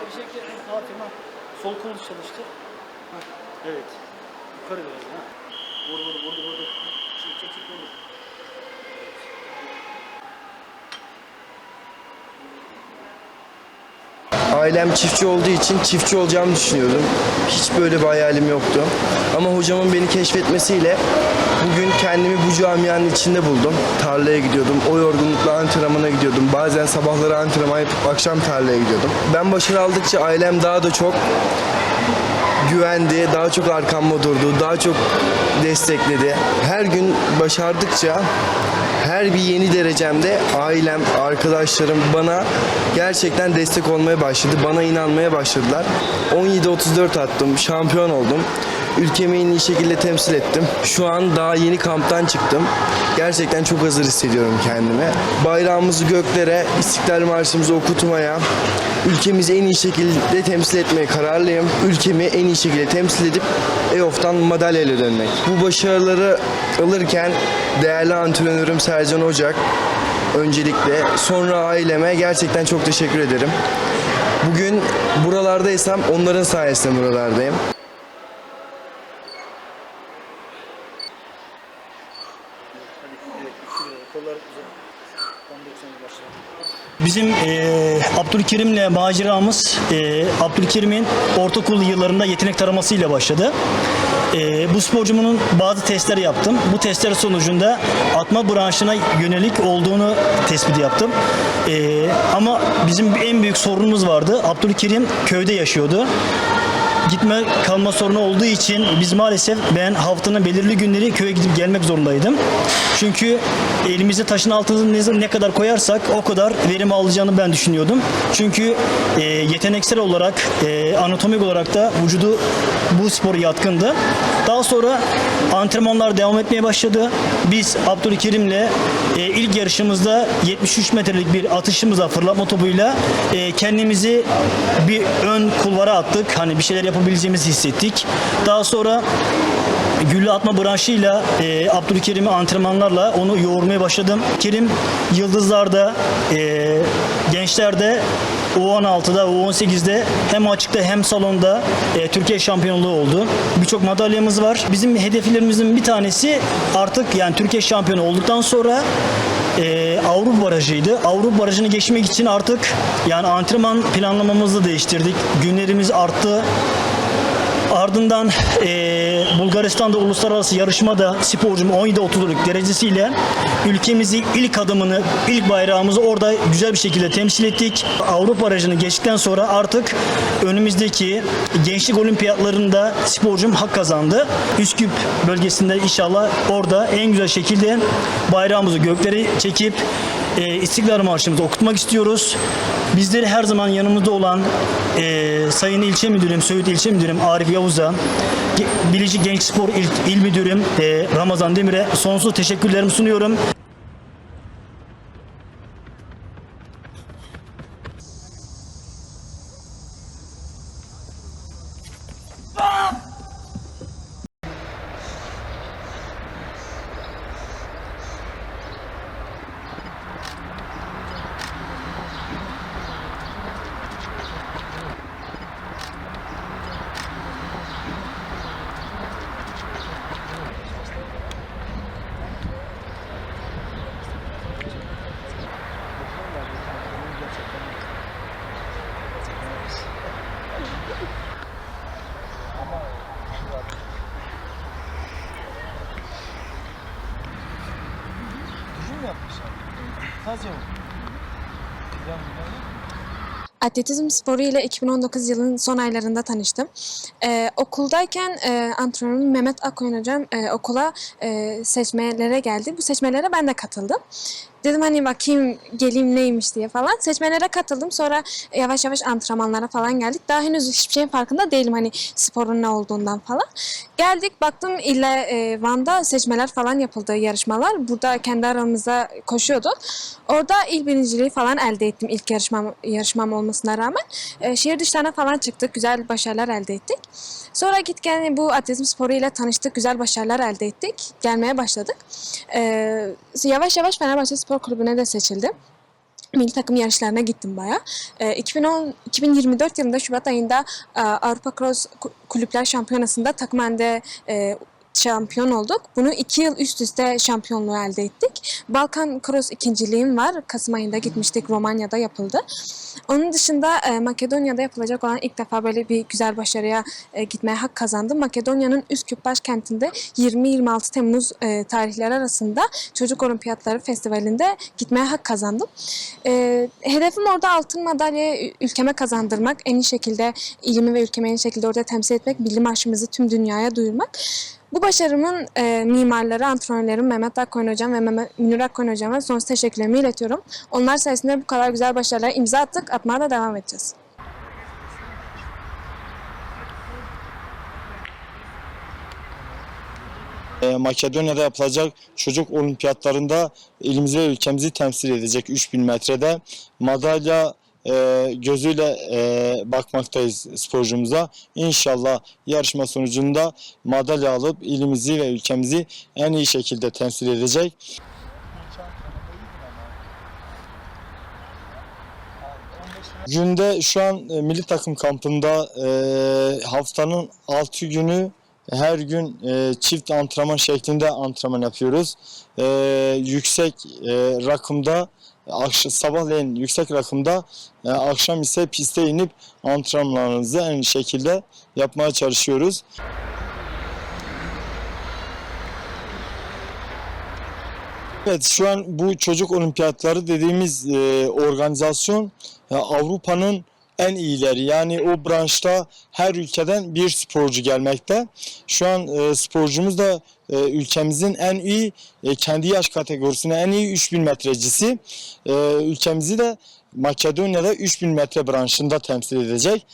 bir şekilde hafif ha. Sol kolu çalıştır. Ha. Evet. Yukarı biraz ha. Vur vur vur vur. çek çek vur. Ailem çiftçi olduğu için çiftçi olacağımı düşünüyordum. Hiç böyle bir hayalim yoktu. Ama hocamın beni keşfetmesiyle bugün kendimi bu camianın içinde buldum. Tarlaya gidiyordum. O yorgunlukla antrenmana gidiyordum. Bazen sabahları antrenman yapıp akşam tarlaya gidiyordum. Ben başarı aldıkça ailem daha da çok güvendi, daha çok arkamda durdu, daha çok destekledi. Her gün başardıkça her bir yeni derecemde ailem, arkadaşlarım bana gerçekten destek olmaya başladı. Bana inanmaya başladılar. 17-34 attım, şampiyon oldum. Ülkemi en iyi şekilde temsil ettim. Şu an daha yeni kamptan çıktım. Gerçekten çok hazır hissediyorum kendimi. Bayrağımızı göklere, İstiklal Marşımızı okutmaya, ülkemizi en iyi şekilde temsil etmeye kararlıyım. Ülkemi en iyi şekilde temsil edip EOF'tan madalyayla dönmek. Bu başarıları alırken değerli antrenörüm Sercan Ocak öncelikle sonra aileme gerçekten çok teşekkür ederim. Bugün buralardaysam onların sayesinde buralardayım. Kollar uzat. Tam 90'a başla. Bizim eee Abdülkerim'le maceramız eee Abdülkerim'in ortaokul yıllarında yetenek taramasıyla başladı. Eee, bu sporcumun bazı testler yaptım. Bu testler sonucunda atma branşına yönelik olduğunu tespit yaptım. Eee, ama bizim en büyük sorunumuz vardı. Abdülkerim köyde yaşıyordu gitme kalma sorunu olduğu için biz maalesef ben haftanın belirli günleri köye gidip gelmek zorundaydım. Çünkü elimize taşın altına ne, kadar koyarsak o kadar verim alacağını ben düşünüyordum. Çünkü e, yeteneksel olarak, e, anatomik olarak da vücudu bu sporu yatkındı. Daha sonra antrenmanlar devam etmeye başladı. Biz Abdülkerim'le e, ilk yarışımızda 73 metrelik bir atışımızla fırlatma topuyla e, kendimizi bir ön kulvara attık. Hani bir şeyler yapabileceğimizi hissettik. Daha sonra güllü atma branşıyla e, Abdülkerim'i antrenmanlarla onu yoğurmaya başladım. Kerim yıldızlarda, e, gençlerde U16'da, U18'de hem açıkta hem salonda e, Türkiye şampiyonluğu oldu. Birçok madalyamız var. Bizim hedeflerimizin bir tanesi artık yani Türkiye şampiyonu olduktan sonra e, Avrupa barajıydı. Avrupa barajını geçmek için artık yani antrenman planlamamızı değiştirdik. Günlerimiz arttı. Ardından eee, Bulgaristan'da uluslararası yarışmada sporcum 17-30'luk derecesiyle ülkemizi ilk adımını, ilk bayrağımızı orada güzel bir şekilde temsil ettik. Avrupa aracını geçtikten sonra artık önümüzdeki gençlik olimpiyatlarında sporcum hak kazandı. Üsküp bölgesinde inşallah orada en güzel şekilde bayrağımızı göklere çekip e, İstiklal Marşımızı okutmak istiyoruz. Bizleri her zaman yanımızda olan e, Sayın İlçe Müdürüm, Söğüt İlçe Müdürüm Arif Yavuz'a, Bilecik Genç Spor İl, İl Müdürüm e, Ramazan Demir'e sonsuz teşekkürlerimi sunuyorum. Atletizm sporu ile 2019 yılının son aylarında tanıştım. Ee, okuldayken e, antrenörüm Mehmet Akoyun hocam e, okula e, seçmelere geldi. Bu seçmelere ben de katıldım. Dedim hani bakayım geleyim neymiş diye falan. Seçmelere katıldım. Sonra yavaş yavaş antrenmanlara falan geldik. Daha henüz hiçbir şeyin farkında değilim hani sporun ne olduğundan falan. Geldik baktım illa e, Van'da seçmeler falan yapıldı yarışmalar. Burada kendi aramızda koşuyorduk. Orada il birinciliği falan elde ettim ilk yarışmam, yarışmam olmasına rağmen. E, şehir dışlarına falan çıktık. Güzel başarılar elde ettik. Sonra git gel bu atletizm sporu ile tanıştık. Güzel başarılar elde ettik. Gelmeye başladık. E, yavaş yavaş Fenerbahçe Spor Kulübü'ne de seçildim. milli takım yarışlarına gittim baya. 2010 2024 yılında Şubat ayında e, Avrupa Cross Ku- Kulüpler Şampiyonası'nda takım halinde e, şampiyon olduk. Bunu iki yıl üst üste şampiyonluğu elde ettik. Balkan Cross ikinciliğim var. Kasım ayında gitmiştik. Romanya'da yapıldı. Onun dışında e, Makedonya'da yapılacak olan ilk defa böyle bir güzel başarıya e, gitmeye hak kazandım. Makedonya'nın Üsküp başkentinde 20-26 Temmuz e, tarihleri arasında Çocuk Olimpiyatları Festivali'nde gitmeye hak kazandım. E, hedefim orada altın madalya ülkeme kazandırmak, en iyi şekilde ilimi ve ülkemi en iyi şekilde orada temsil etmek, bilgi marşımızı tüm dünyaya duyurmak. Bu başarımın e, mimarları, antrenörlerim Mehmet Akkoyun Hocam ve Mehmet, Münir Akkoyun Hocam'a sonsuz teşekkürlerimi iletiyorum. Onlar sayesinde bu kadar güzel başarılara imza attık, atmaya da devam edeceğiz. Ee, Makedonya'da yapılacak çocuk olimpiyatlarında ilimizi ve ülkemizi temsil edecek 3000 metrede madalya e, gözüyle e, bakmaktayız sporcumuza. İnşallah yarışma sonucunda madalya alıp ilimizi ve ülkemizi en iyi şekilde temsil edecek. Günde şu an e, milli takım kampında e, haftanın 6 günü her gün e, çift antrenman şeklinde antrenman yapıyoruz. E, yüksek e, rakımda akş- sabahleyin yüksek rakımda e, akşam ise piste inip antrenmanlarımızı en iyi şekilde yapmaya çalışıyoruz. Evet şu an bu çocuk olimpiyatları dediğimiz e, organizasyon e, Avrupa'nın en iyileri. Yani o branşta her ülkeden bir sporcu gelmekte. Şu an e, sporcumuz da e, ülkemizin en iyi e, kendi yaş kategorisine en iyi 3000 metrecisi. E, ülkemizi de Makedonya'da 3000 metre branşında temsil edecek.